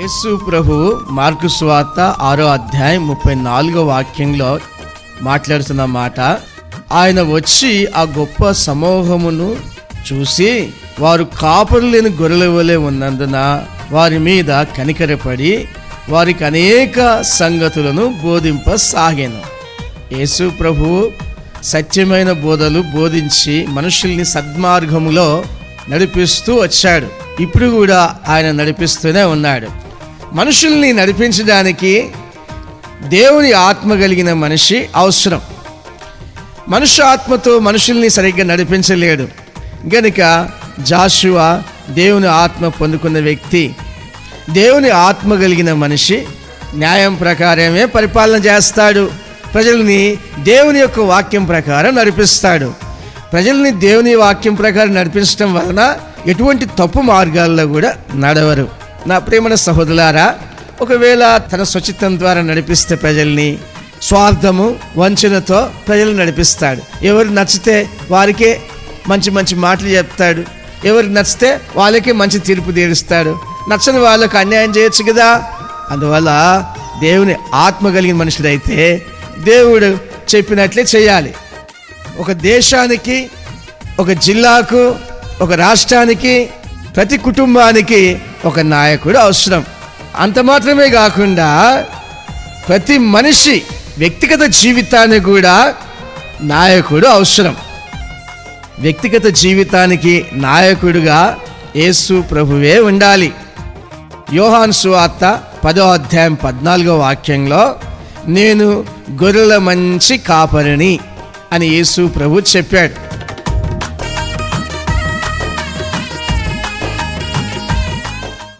యేసు ప్రభువు మార్కు స్వార్త ఆరో అధ్యాయం ముప్పై నాలుగో వాక్యంలో మాట్లాడుతున్న మాట ఆయన వచ్చి ఆ గొప్ప సమూహమును చూసి వారు కాపురు లేని గొర్రెల వలె ఉన్నందున వారి మీద కనికరపడి వారికి అనేక సంగతులను బోధింపసాగాను. యేసు ప్రభువు సత్యమైన బోధలు బోధించి మనుషుల్ని సద్మార్గములో నడిపిస్తూ వచ్చాడు. ఇప్పుడు కూడా ఆయన నడిపిస్తూనే ఉన్నాడు. మనుషుల్ని నడిపించడానికి దేవుని ఆత్మ కలిగిన మనిషి అవసరం. మనుష్య ఆత్మతో మనుషుల్ని సరిగ్గా నడిపించలేడు. గనుక జాషువా దేవుని ఆత్మ పొందుకున్న వ్యక్తి దేవుని ఆత్మ కలిగిన మనిషి న్యాయం ప్రకారమే పరిపాలన చేస్తాడు. ప్రజల్ని దేవుని యొక్క వాక్యం ప్రకారం నడిపిస్తాడు. ప్రజల్ని దేవుని వాక్యం ప్రకారం నడిపించడం వలన ఎటువంటి తప్పు మార్గాల్లో కూడా నడవరు. నా ప్రేమన సహోదరులారా ఒకవేళ తన స్వచిత్తం ద్వారా నడిపిస్తే ప్రజల్ని స్వార్థము వంచనతో ప్రజలు నడిపిస్తాడు. ఎవరు నచ్చితే వారికే మంచి మంచి మాటలు చెప్తాడు. ఎవరికి నచ్చితే వాళ్ళకే మంచి తీర్పు తీరుస్తాడు. నచ్చని వాళ్ళకు అన్యాయం చేయొచ్చు కదా? అందువల్ల దేవుని ఆత్మ కలిగిన మనుషుడైతే దేవుడు చెప్పినట్లే చేయాలి. ఒక దేశానికి ఒక జిల్లాకు ఒక రాష్ట్రానికి ప్రతి కుటుంబానికి ఒక నాయకుడు అవసరం. అంత మాత్రమే కాకుండా ప్రతి మనిషి వ్యక్తిగత జీవితానికి కూడా నాయకుడు అవసరం. వ్యక్తిగత జీవితానికి నాయకుడుగా యేసు ప్రభువే ఉండాలి. యోహాన్ సువార్త పదో అధ్యాయం పద్నాలుగో వాక్యంలో నేను గొర్రెల మంచి కాపరిని అని యేసు ప్రభు చెప్పాడు.